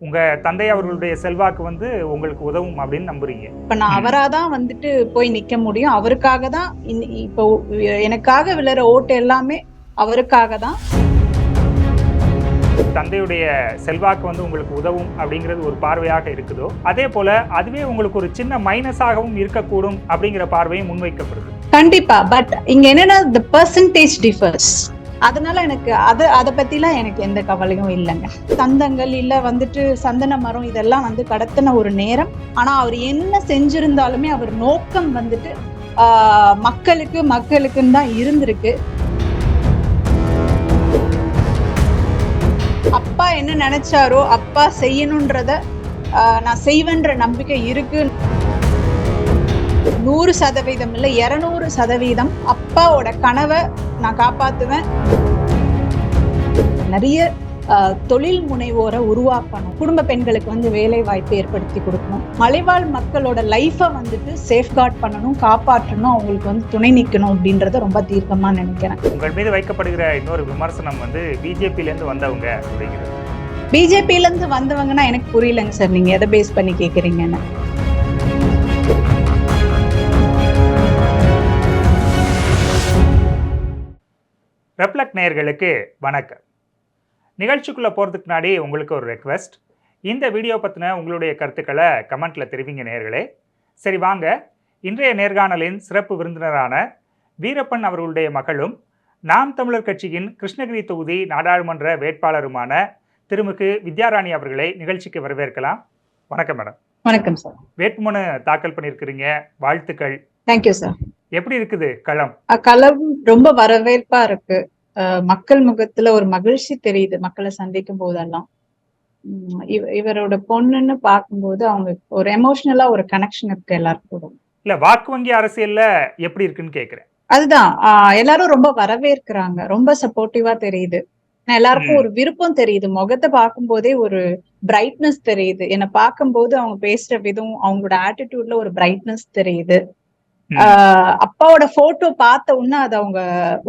உங்க தந்தை அவர்களுடைய செல்வாக்கு வந்து உங்களுக்கு உதவும் அப்படின்னு நம்புறீங்க. இப்ப நான் ம். அவராதான் வந்துட்டு போய் நிக்க முடியும். அவருக்காக தான் இப்போ எனக்காக விழுற ஓட்டு எல்லாமே அவருக்காக தான் தந்தையுடைய செல்வாக்கு வந்து உங்களுக்கு உதவும் அப்படிங்கிறது ஒரு பார்வையாக இருக்குதோ? அதே போல அதுவே உங்களுக்கு ஒரு சின்ன மைனஸாகவும் இருக்கக்கூடும் அப்படிங்கிற பார்வையும் முன்வைக்கப்படுது. கண்டிப்பா. பட் இங்க என்னன்னா த பர்சன்டேஜ் டிஃபர்ஸ் அதனால எனக்கு அது அதை பற்றிலாம் எனக்கு எந்த கவலையும் இல்லைங்க. சந்தங்கள் இல்லை வந்துட்டு சந்தன மரம் இதெல்லாம் வந்து கடத்தின ஒரு நேரம். ஆனால் அவர் என்ன செஞ்சிருந்தாலுமே அவர் நோக்கம் வந்துட்டு மக்களுக்கு மக்களுக்குன்னு தான் இருந்திருக்கு. அப்பா என்ன நினைச்சாரோ அப்பா செய்யணுன்றத நான் செய்வேன்ற நம்பிக்கை இருக்கு. நூறு சதவீதம் இல்லை இரநூறு சதவீதம் அப்பாவோட கனவை நான் காப்பாத்துவேன். நிறைய தொழில் முனைவோரை உருவாக்கணும். குடும்ப பெண்களுக்கு வந்து வேலை வாய்ப்பு ஏற்படுத்தி கொடுக்கணும். மலைவாழ் மக்களோட லைஃபை வந்துட்டு சேஃப்கார்ட் பண்ணணும் காப்பாற்றணும் அவங்களுக்கு வந்து துணை நிற்கணும் அப்படின்றத ரொம்ப தீர்க்கமா நினைக்கிறேன். உங்கள் மீது வைக்கப்படுகிற இன்னொரு விமர்சனம் வந்து பிஜேபியில இருந்து வந்தவங்க அப்படிங்கிறது. பிஜேபில இருந்து வந்தவங்கன்னா எனக்கு புரியலங்க சார். நீங்க எதை பேஸ் பண்ணி கேக்குறீங்கன்னு. ரெப்லக் நேயர்களுக்கு வணக்கம். நிகழ்ச்சிக்குள்ளே போகிறதுக்கு முன்னாடி உங்களுக்கு ஒரு ரெக்வெஸ்ட் இந்த வீடியோ பற்றின உங்களுடைய கருத்துக்களை கமெண்ட்டில் தெரிவிங்க நேயர்களே. சரி வாங்க. இன்றைய நேர்காணலின் சிறப்பு விருந்தினரான வீரப்பன் அவர்களுடைய மகளும் நாம் தமிழர் கட்சியின் கிருஷ்ணகிரி தொகுதி நாடாளுமன்ற வேட்பாளருமான திருமிகு வித்யாராணி அவர்களை நிகழ்ச்சிக்கு வரவேற்கலாம். வணக்கம் மேடம். வணக்கம் சார். வேட்புமனு தாக்கல் பண்ணியிருக்கிறீங்க. வாழ்த்துக்கள். தேங்க்யூ சார் எப்படி இருக்குது களம்? களம் ரொம்ப வரவேற்பா இருக்கு. மக்கள் முகத்துல ஒரு மகிழ்ச்சி தெரியுது மக்களை சந்திக்கும் போதெல்லாம். இவரோட பொண்ணுன்னு பார்க்கும்போது அவங்க ஒரு எமோஷனலா ஒரு கனெக்ஷன் இருக்கு எல்லாருக்கும். இல்லை வாக்கு வங்கி அரசியலில் எப்படி இருக்குன்னு கேட்குறேன் அதுதான். எல்லாரும் ரொம்ப வரவேற்கிறாங்க. ரொம்ப சப்போர்ட்டிவா தெரியுது. எல்லாருக்கும். ஒரு விருப்பம் தெரியுது. முகத்தை பார்க்கும்போதே ஒரு பிரைட்னஸ் தெரியுது. என்னை பார்க்கும்போது அவங்க பேசுற விதம் அவங்களோட ஆட்டிடியூட்ல ஒரு பிரைட்னஸ் தெரியுது. அப்பாவோட போட்டோ பார்த்த உடனே அது அவங்க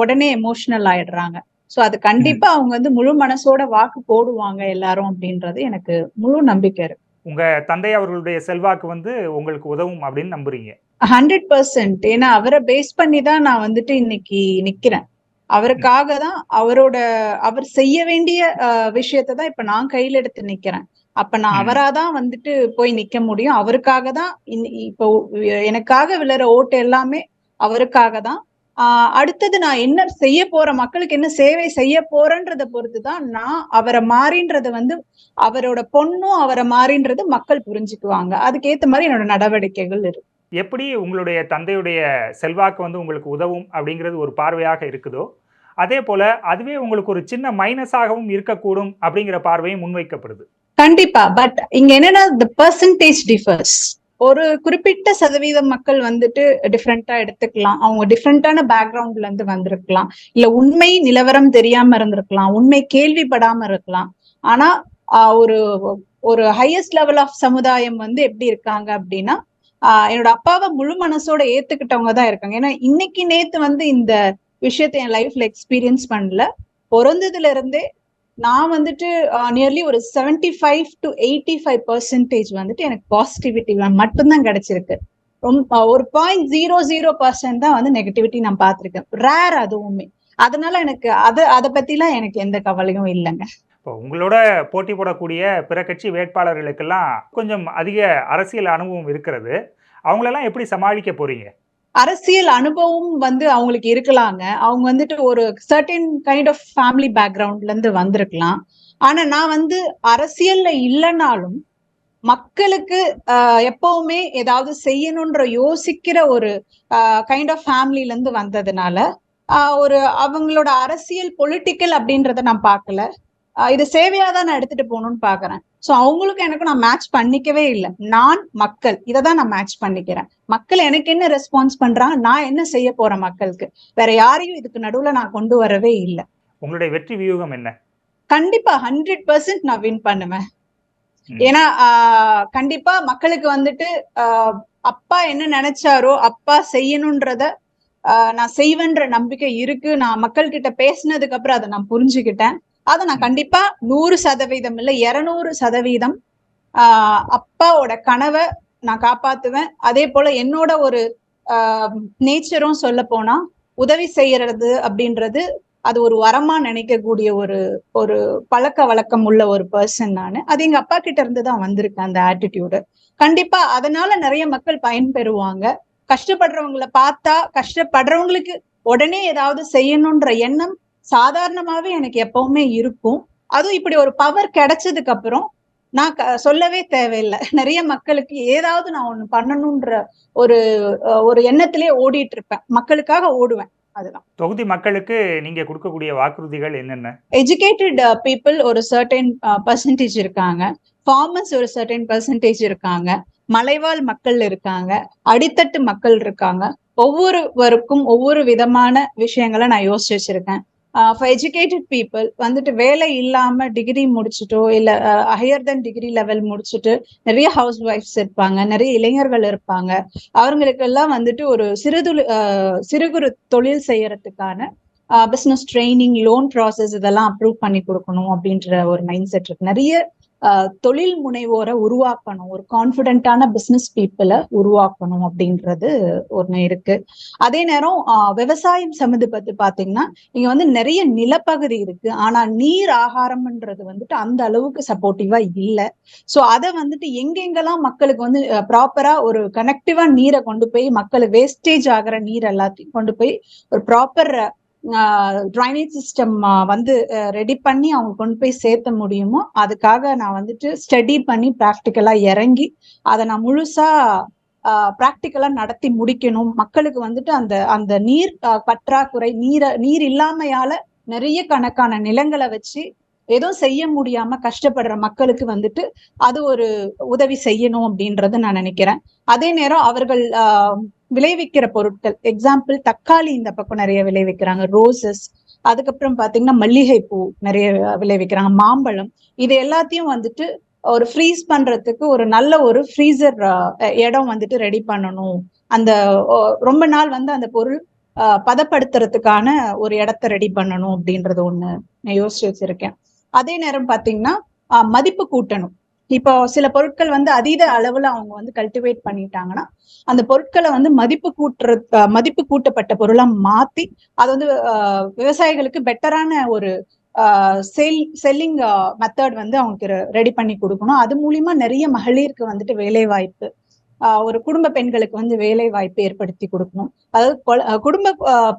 உடனே எமோஷனல் ஆயிடுறாங்க. சோ அது கண்டிப்பா அவங்க வந்து முழு மனசோட வாக்கு போடுவாங்க எல்லாரும் அப்படின்றது எனக்கு முழு நம்பிக்கை இருக்கு. உங்க தந்தை அவர்களுடைய செல்வாக்கு வந்து உங்களுக்கு உதவும் அப்படின்னு நம்புறீங்க. ஹண்ட்ரட் பர்சன்ட் ஏன்னா அவரை பேஸ் பண்ணி தான் நான் வந்துட்டு இன்னைக்கு நிக்கிறேன். அவருக்காக தான் அவரோட அவர் செய்ய வேண்டிய விஷயத்தை தான் இப்ப நான் கையில எடுத்து நிக்கிறேன். அப்ப நான். அவராதான் வந்துட்டு போய் நிக்க முடியும். அவருக்காக தான் இப்போ எனக்காக விழுற ஓட்டு எல்லாமே அவருக்காக தான் ஆஹ் அடுத்தது நான் என்ன செய்ய போறேன் மக்களுக்கு என்ன சேவை செய்ய போறேன்றத பொறுத்து தான் நான் அவரை மாறின்றத வந்து அவரோட பொண்ணும் அவரை மாறின்றது மக்கள் புரிஞ்சுக்குவாங்க. அதுக்கேத்த மாதிரி என்னோட நடவடிக்கைகள் இருக்கு. எப்படி உங்களுடைய தந்தையுடைய செல்வாக்கு வந்து உங்களுக்கு உதவும் அப்படிங்கிறது ஒரு பார்வையாக இருக்குதோ அதே போல அதுவே உங்களுக்கு ஒரு சின்ன மைனஸாகவும் இருக்கக்கூடும் அப்படிங்கிற பார்வையும் முன்வைக்கப்படுது. கண்டிப்பா. பட் இங்க என்னன்னா தி பர்சன்டேஜ் டிஃபர்ஸ் ஒரு குறிப்பிட்ட சதவீதம் மக்கள் வந்துட்டு டிஃப்ரெண்டா எடுத்துக்கலாம். அவங்க டிஃப்ரெண்டான பேக்ரவுண்ட்ல இருந்து வந்திருக்கலாம். இல்ல உண்மை நிலவரம் தெரியாம இருந்திருக்கலாம். உண்மை கேள்விப்படாம இருக்கலாம். ஆனா ஒரு ஒரு ஹையஸ்ட் லெவல் ஆஃப் சமுதாயம் வந்து எப்படி இருக்காங்க அப்படின்னா ஆஹ் என்னோட அப்பாவை முழு மனசோட ஏத்துக்கிட்டவங்க தான் இருக்காங்க. ஏன்னா இன்னைக்கு நேத்து வந்து இந்த விஷயத்தை என் லைஃப்ல எக்ஸ்பீரியன்ஸ் பண்ணல. பிறந்ததுல இருந்தே நான் வந்துட்டு நியர்லி ஒரு 75 five to eighty five percentage வந்துட்டு எனக்கு பாசிட்டிவிட்டி மட்டும்தான் கிடைச்சிருக்கு. ரொம்ப ஒரு பாயிண்ட் ஜீரோ ஜீரோ பர்சன்ட் தான் வந்து நெகட்டிவிட்டி நான் பார்த்துருக்கேன். ரேர் அதுவுமே. அதனால எனக்கு அதை அதை பத்திலாம் எனக்கு எந்த கவலையும் இல்லைங்க. இப்போ உங்களோட போட்டி போடக்கூடிய பிற கட்சி வேட்பாளர்களுக்கெல்லாம் கொஞ்சம் அதிக அரசியல் அனுபவம் இருக்கிறது. அவங்களெல்லாம் எப்படி சமாளிக்க போறீங்க? அரசியல் அனுபவம் வந்து அவங்களுக்கு இருக்கலாங்க. அவங்க வந்துட்டு ஒரு சர்டின் கைண்ட் ஆஃப் ஃபேமிலி பேக்ரவுண்ட்ல இருந்து வந்திருக்கலாம். ஆனா நான் வந்து அரசியல்ல இல்லைனாலும் மக்களுக்கு ஆஹ், எப்பவுமே ஏதாவது செய்யணும்ன்ற யோசிக்கிற ஒரு கைண்ட் ஆஃப் ஃபேமிலில இருந்து வந்ததுனால ஆஹ், ஒரு அவங்களோட அரசியல் பொலிட்டிக்கல் அப்படின்றத நான் பார்க்கல. இது சேவையா தான் நான் எடுத்துட்டு போகணும்னு பாக்குறேன். சோ அவங்களுக்கு எனக்கு நான் மேட்ச் பண்ணிக்கவே இல்லை. நான் மக்கள். இதை தான் நான் மேட்ச் பண்ணிக்கிறேன். மக்கள் எனக்கு என்ன ரெஸ்பான்ஸ் பண்றாங்க? நான் என்ன செய்ய போறேன் மக்களுக்கு? வேற யாரையும் இதுக்கு நடுவுல நான் கொண்டு வரவே இல்லை. உங்களுடைய வெற்றி வியூகம் என்ன? கண்டிப்பா ஹண்ட்ரட் பர்சன்ட் நான் வின் பண்ணுவேன். ஏன்னா கண்டிப்பா மக்களுக்கு வந்துட்டு அப்பா என்ன நினைச்சாரோ அப்பா செய்யணுன்றத ஆஹ், நான் செய்வேன்ற நம்பிக்கை இருக்கு. நான் மக்கள் கிட்ட பேசினதுக்கு அப்புறம் அதை நான் புரிஞ்சுக்கிட்டேன். அதை நான் கண்டிப்பா நூறு சதவீதம் இல்லை இருநூறு சதவீதம் ஆஹ் அப்பாவோட கனவை நான் காப்பாத்துவேன். அதே போல என்னோட ஒரு நேச்சரும் சொல்ல போனா உதவி செய்யறது அப்படின்றது அது ஒரு வரமா நினைக்கக்கூடிய ஒரு ஒரு பழக்க வழக்கம் உள்ள ஒரு பர்சன் நான். அது எங்க அப்பா கிட்ட இருந்து தான் வந்திருக்கு அந்த ஆட்டிடியூடு கண்டிப்பா அதனால நிறைய மக்கள் பயன்பெறுவாங்க. கஷ்டப்படுறவங்கள பார்த்தா கஷ்டப்படுறவங்களுக்கு உடனே ஏதாவது செய்யணும்ன்ற எண்ணம் சாதாரணமாவே எனக்கு எப்பவுமே இருக்கும். அதுவும் இப்படி ஒரு பவர் கிடைச்சதுக்கு அப்புறம் நான் க- சொல்லவே தேவையில்லை. நிறைய மக்களுக்கு ஏதாவது நான் ஒண்ணு பண்ணணும்ன்ற ஒரு ஒரு எண்ணத்திலே ஓடிட்டு இருப்பேன். மக்களுக்காக ஓடுவேன். அதுதான். தொகுதி மக்களுக்கு நீங்க கொடுக்கக்கூடிய வாக்குறுதிகள் என்னென்ன? எஜுகேட்டட் பீப்புள் ஒரு சர்டன் பர்சன்டேஜ் இருக்காங்க. ஃபார்மர்ஸ் ஒரு சர்டன் பர்சன்டேஜ் இருக்காங்க. மலைவாழ் மக்கள் இருக்காங்க. அடித்தட்டு மக்கள் இருக்காங்க. ஒவ்வொருவருக்கும் ஒவ்வொரு விதமான விஷயங்களை நான் யோசிச்சு வச்சிருக்கேன். ஃபார் எஜுகேட்டட் பீப்புள் வந்துட்டு வேலை இல்லாம டிகிரி முடிச்சுட்டோ இல்ல ஹையர் தென் டிகிரி லெவல் முடிச்சுட்டு நிறைய ஹவுஸ் ஒய்ஃப்ஸ் இருப்பாங்க நிறைய இளைஞர்கள் இருப்பாங்க. அவங்களுக்கெல்லாம் வந்துட்டு ஒரு சிறுதுளி சிறு குறு தொழில் செய்யறதுக்கான பிசினஸ் ட்ரைனிங் லோன் ப்ராசஸ் இதெல்லாம் அப்ரூவ் பண்ணி கொடுக்கணும் அப்படின்ற ஒரு மைண்ட் செட் இருக்கு. நிறைய தொழில் முனைவோரை உருவாக்கணும். ஒரு கான்பிடென்டான பிசினஸ் பீப்புளை உருவாக்கணும் அப்படின்றது ஒண்ணு இருக்கு. அதே நேரம் விவசாயம் விவசாயம் பத்தி பாத்தீங்கன்னா இங்க வந்து நிறைய நிலப்பகுதி இருக்கு. ஆனா நீர் ஆகாரம்ன்றது வந்துட்டு அந்த அளவுக்கு சப்போர்ட்டிவா இல்லை. ஸோ அதை வந்துட்டு எங்கெங்கெல்லாம் மக்களுக்கு வந்து ப்ராப்பரா ஒரு கனெக்டிவா நீரை கொண்டு போய் மக்கள் வேஸ்டேஜ் ஆகிற நீர் எல்லாத்தையும் கொண்டு போய் ஒரு ப்ராப்பர் ட்ரைனேஜ் சிஸ்டம் வந்து ரெடி பண்ணி அவங்க கொண்டு போய் சேர்த்த முடியுமோ அதுக்காக நான் வந்துட்டு ஸ்டடி பண்ணி ப்ராக்டிக்கலாக இறங்கி அதை நான் முழுசா ப்ராக்டிக்கலா நடத்தி முடிக்கணும். மக்களுக்கு வந்துட்டு அந்த அந்த நீர் பற்றாக்குறை நீரை நீர் இல்லாமையால நிறைய கணக்கான நிலங்களை வச்சு எதுவும் செய்ய முடியாம கஷ்டப்படுற மக்களுக்கு வந்துட்டு அது ஒரு உதவி செய்யணும் அப்படின்றத நான் நினைக்கிறேன். அதே நேரம் அவர்கள் விளைவிக்கிற பொருட்கள். எக்ஸாம்பிள் தக்காளி இந்த பக்கம் நிறைய விளைவிக்கிறாங்க. ரோசஸ் அதுக்கப்புறம் பாத்தீங்கன்னா மல்லிகை பூ நிறைய விளைவிக்கிறாங்க. மாம்பழம் இது எல்லாத்தையும் வந்துட்டு ஒரு ஃப்ரீஸ் பண்றதுக்கு ஒரு நல்ல ஒரு ஃப்ரீசர் இடம் வந்துட்டு ரெடி பண்ணணும். அந்த ரொம்ப நாள் வந்து அந்த பொருள் ஆஹ், பதப்படுத்துறதுக்கான ஒரு இடத்த ரெடி பண்ணணும் அப்படின்றது ஒண்ணு நான் யோசிச்சு வச்சிருக்கேன். அதே நேரம் பாத்தீங்கன்னா மதிப்பு கூட்டணும். இப்போ சில பொருட்கள் வந்து அதீத அளவுல அவங்க வந்து கல்டிவேட் பண்ணிட்டாங்கன்னா அந்த பொருட்களை வந்து மதிப்பு கூட்டுற மதிப்பு கூட்டப்பட்ட பொருளா மாத்தி அது வந்து விவசாயிகளுக்கு பெட்டரான ஒரு செல் செல்லிங் மெத்தட் வந்து அவங்களுக்கு ரெடி பண்ணி கொடுக்கணும். அது மூலியமா நிறைய மகளிருக்கு வந்துட்டு வேலை வாய்ப்பு ஆஹ், ஒரு குடும்ப பெண்களுக்கு வந்து வேலை வாய்ப்பு ஏற்படுத்தி கொடுக்கணும். அதாவது குடும்ப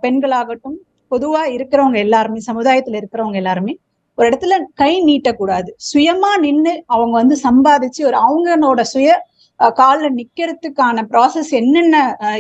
பெண்களாகட்டும் பொதுவா இருக்கிறவங்க எல்லாருமே சமுதாயத்துல இருக்கிறவங்க எல்லாருமே ஒரு இடத்துல கை நீட்டக்கூடாது. சுயமா நின்னு அவங்க வந்து சம்பாதிச்சு ஒரு அவங்களோட சுய காலில் நிக்கிறதுக்கான ப்ராசஸ் என்னென்ன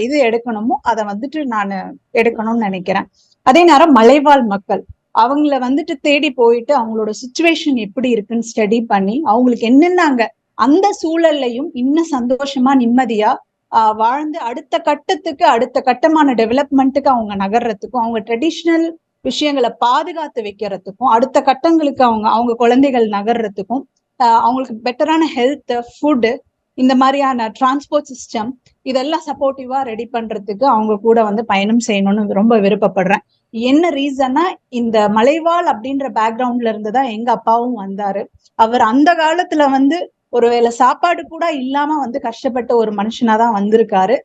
இது எடுக்கணுமோ அதை வந்துட்டு நான் எடுக்கணும்னு நினைக்கிறேன். அதே நேரம் மலைவாழ் மக்கள் அவங்கள வந்துட்டு தேடி போயிட்டு அவங்களோட சுச்சுவேஷன் எப்படி இருக்குன்னு ஸ்டடி பண்ணி அவங்களுக்கு என்னென்ன அங்க அந்த சூழல்லையும் இன்னும் சந்தோஷமா நிம்மதியா ஆஹ் வாழ்ந்து அடுத்த கட்டத்துக்கு அடுத்த கட்டமான டெவலப்மெண்ட்டுக்கு அவங்க நகர்றதுக்கும் அவங்க ட்ரெடிஷ்னல் விஷயங்களை பாதுகாத்து வைக்கிறதுக்கும் அடுத்த கட்டங்களுக்கு அவங்க அவங்க குழந்தைகள் நகர்றதுக்கும் அவங்களுக்கு பெட்டரான ஹெல்த் ஃபுட்டு இந்த மாதிரியான டிரான்ஸ்போர்ட் சிஸ்டம் இதெல்லாம் சப்போர்ட்டிவா ரெடி பண்றதுக்கு அவங்க கூட வந்து பயணம் செய்யணும்னு ரொம்ப விருப்பப்படுறேன். என்ன ரீசன்னா இந்த மலைவாழ் அப்படின்ற பேக்ரவுண்ட்ல இருந்து தான் எங்க அப்பாவும் வந்தாரு. அவர் அந்த காலத்துல வந்து ஒருவேளை சாப்பாடு கூட இல்லாம வந்து கஷ்டப்பட்ட ஒரு மனுஷனா தான் வந்திருக்காரு.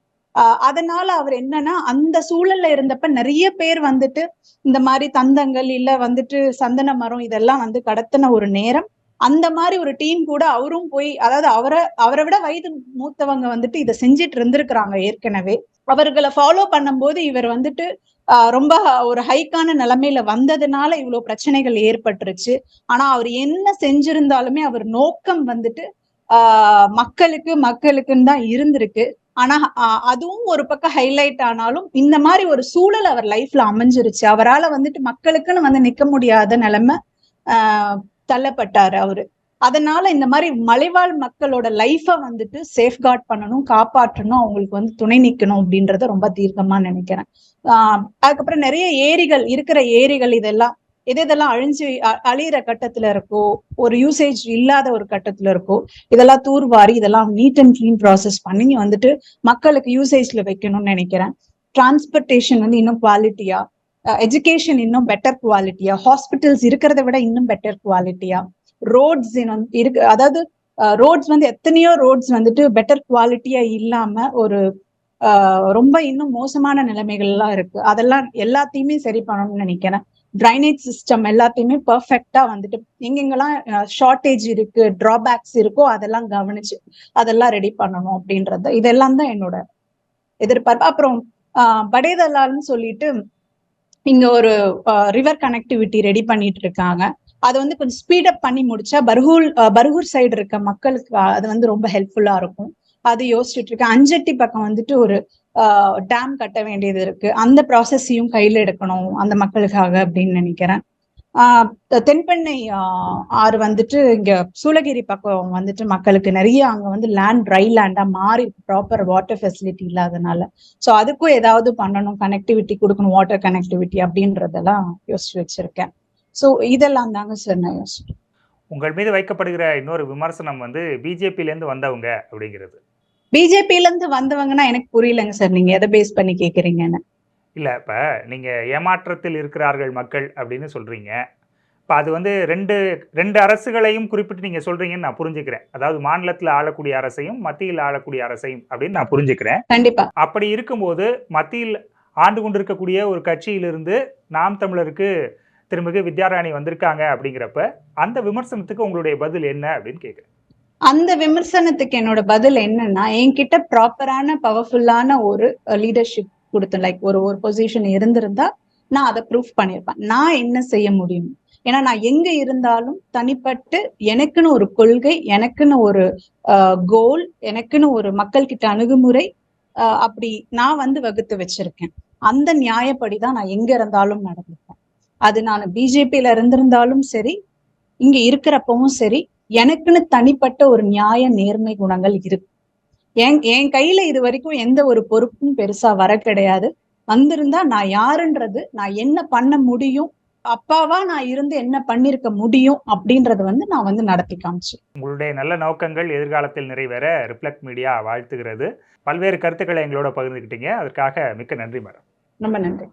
அதனால அவர் என்னன்னா அந்த சூழல்ல இருந்தப்ப நிறைய பேர் வந்துட்டு இந்த மாதிரி தந்தங்கள் இல்ல வந்துட்டு சந்தன மரம் இதெல்லாம் வந்து கடத்தின ஒரு நேரம் அந்த மாதிரி ஒரு டீம் கூட அவரும் போய் அதாவது அவரை அவரை விட வயது மூத்தவங்க வந்துட்டு இதை செஞ்சுட்டு இருந்திருக்கிறாங்க ஏற்கனவே. அவர்களை ஃபாலோ பண்ணும்போது இவர் வந்துட்டு ஆஹ் ரொம்ப ஒரு ஹைக்கான நிலைமையில வந்ததுனால இவ்வளவு பிரச்சனைகள் ஏற்பட்டுருச்சு. ஆனா அவர் என்ன செஞ்சிருந்தாலுமே அவர் நோக்கம் வந்துட்டு ஆஹ் மக்களுக்கு மக்களுக்குன்னு தான் இருந்திருக்கு. ஆனா அதுவும் ஒரு பக்கம் ஹைலைட் ஆனாலும் இந்த மாதிரி ஒரு சூழல் அவர் லைஃப்ல அமைஞ்சிருச்சு. அவரால வந்துட்டு மக்களுக்குன்னு வந்து நிக்க முடியாத நிலைமை ஆஹ் தள்ளப்பட்டாரு அவரு. அதனால இந்த மாதிரி மலைவாழ் மக்களோட லைஃபை வந்துட்டு சேஃப்கார்ட் பண்ணணும் காப்பாற்றணும் அவங்களுக்கு வந்து துணை நிக்கணும் அப்படின்றத ரொம்ப தீர்க்கமா நினைக்கிறேன். ஆஹ் அதுக்கப்புறம் நிறைய ஏரிகள் இருக்கிற ஏரிகள் இதெல்லாம் எது இதெல்லாம் அழிஞ்சு அ- அழியிற கட்டத்துல இருக்கோ ஒரு யூசேஜ் இல்லாத ஒரு கட்டத்துல இருக்கோ இதெல்லாம் தூர்வாரி இதெல்லாம் நீட் அண்ட் க்ளீன் ப்ராசஸ் பண்ணி வந்துட்டு மக்களுக்கு யூசேஜ்ல வைக்கணும்னு நினைக்கிறேன். டிரான்ஸ்போர்ட்டேஷன் வந்து இன்னும் குவாலிட்டியா எஜுகேஷன் இன்னும் பெட்டர் குவாலிட்டியா ஹாஸ்பிட்டல்ஸ் இருக்கிறத விட இன்னும் பெட்டர் குவாலிட்டியா ரோட்ஸ் இருக்கு அதாவது ரோட்ஸ் வந்து எத்தனையோ ரோட்ஸ் வந்துட்டு பெட்டர் குவாலிட்டியா இல்லாம ஒரு ரொம்ப இன்னும் மோசமான நிலைமைகள்லாம் இருக்கு. அதெல்லாம் எல்லாத்தையுமே சரி பண்ணணும்னு நினைக்கிறேன். ட்ரைனேஜ் சிஸ்டம் எல்லாத்தையுமே பர்ஃபெக்டா வந்துட்டு எங்கெங்கெல்லாம் ஷார்ட்டேஜ் இருக்கு டிராபேக்ஸ் இருக்கோ அதெல்லாம் கவனிச்சு அதெல்லாம் ரெடி பண்ணணும் அப்படின்றது இதெல்லாம் தான் என்னோட எதிர்பார்ப்பு. அப்புறம் ஆஹ் படேதலால்னு சொல்லிட்டு இங்க ஒரு ரிவர் கனெக்டிவிட்டி ரெடி பண்ணிட்டு இருக்காங்க. அது வந்து கொஞ்சம் ஸ்பீடப் பண்ணி முடிச்சா பர்கூர் பர்கூர் சைடு இருக்க மக்களுக்கு அது வந்து ரொம்ப ஹெல்ப்ஃபுல்லா இருக்கும். அது யோசிச்சுட்டு இருக்கேன். அஞ்சட்டி பக்கம் வந்துட்டு ஒரு டேம் கட்ட வேண்டியது இருக்கு. அந்த ப்ராசஸையும் கையில் எடுக்கணும் அந்த மக்களுக்காக அப்படின்னு நினைக்கிறேன். தென்பெண்ணை ஆறு வந்துட்டு இங்க சூளகிரி பக்கம் வந்துட்டு மக்களுக்கு நிறைய அங்க வந்து லேண்ட் ட்ரை லேண்டா மாறி ப்ராப்பர் வாட்டர் ஃபெசிலிட்டி இல்லாதனால. ஸோ அதுக்கும் ஏதாவது பண்ணணும் கனெக்டிவிட்டி கொடுக்கணும் வாட்டர் கனெக்டிவிட்டி அப்படின்றதெல்லாம் யோசிச்சு வச்சிருக்கேன். ஸோ இதெல்லாம் தாங்க சார் நான் யோசிச்சேன் உங்கள் மீது வைக்கப்படுகிற இன்னொரு விமர்சனம் வந்து பிஜேபியிலேருந்து வந்தவங்க அப்படிங்கிறது. பிஜேபில இருந்து வந்தவங்கன்னா எனக்கு புரியலங்க சார். நீங்க எதை பேஸ் பண்ணி கேக்குறீங்கன்னு? இல்லை இப்போ நீங்கள் ஏமாற்றத்தில் இருக்கிறார்கள் மக்கள் அப்படின்னு சொல்கிறீங்க இப்போ அது வந்து ரெண்டு ரெண்டு அரசுகளையும் குறிப்பிட்டு நீங்கள் சொல்கிறீங்கன்னு நான் புரிஞ்சுக்கிறேன். அதாவது மாநிலத்தில் ஆளக்கூடிய அரசையும் மத்தியில் ஆளக்கூடிய அரசையும் அப்படின்னு நான் புரிஞ்சுக்கிறேன். கண்டிப்பா. அப்படி இருக்கும்போது மத்தியில் ஆண்டு கொண்டிருக்கக்கூடிய ஒரு கட்சியிலிருந்து நாம் தமிழருக்கு திருமிகு வித்யாராணி வந்திருக்காங்க அப்படிங்கிறப்ப அந்த விமர்சனத்துக்கு உங்களுடைய பதில் என்ன அப்படின்னு கேட்குறேன் அந்த விமர்சனத்துக்கு என்னோட பதில் என்னன்னா என்கிட்ட ப்ராப்பரான பவர்ஃபுல்லான ஒரு லீடர்ஷிப் கொடுத்தேன் லைக் ஒரு ஒரு பொசிஷன் இருந்திருந்தா நான் அதை ப்ரூஃப் பண்ணியிருப்பேன். நான் என்ன செய்ய முடியும்? ஏன்னா நான் எங்க இருந்தாலும் தனிப்பட்டு எனக்குன்னு ஒரு கொள்கை எனக்குன்னு ஒரு கோல் எனக்குன்னு ஒரு மக்கள் கிட்ட அணுகுமுறை அப்படி நான் வந்து வகுத்து வச்சிருக்கேன். அந்த நியாயப்படிதான் நான் எங்க இருந்தாலும் நடந்துப்பேன். அது நான் பிஜேபியில இருந்திருந்தாலும் சரி இங்க இருக்கிறப்பவும் சரி எனக்குன்னு தனிப்பட்ட ஒரு நியாய நேர்மை குணங்கள் இருக்கு. என் என் கையில இது வரைக்கும் எந்த ஒரு பொறுப்பும் பெருசா வர கிடையாது. வந்திருந்தா நான் யாருன்றது நான் என்ன பண்ண முடியும் அப்பாவா நான் இருந்து என்ன பண்ணிருக்க முடியும் அப்படின்றத வந்து நான் வந்து நடத்தி காமிச்சேன் உங்களுடைய நல்ல நோக்கங்கள் எதிர்காலத்தில் நிறைவேற ரிஃப்ளெக்ட் மீடியா வாழ்த்துகிறது. பல்வேறு கருத்துக்களை எங்களோட பகிர்ந்துக்கிட்டீங்க அதற்காக மிக்க நன்றி மேடம். ரொம்ப நன்றி.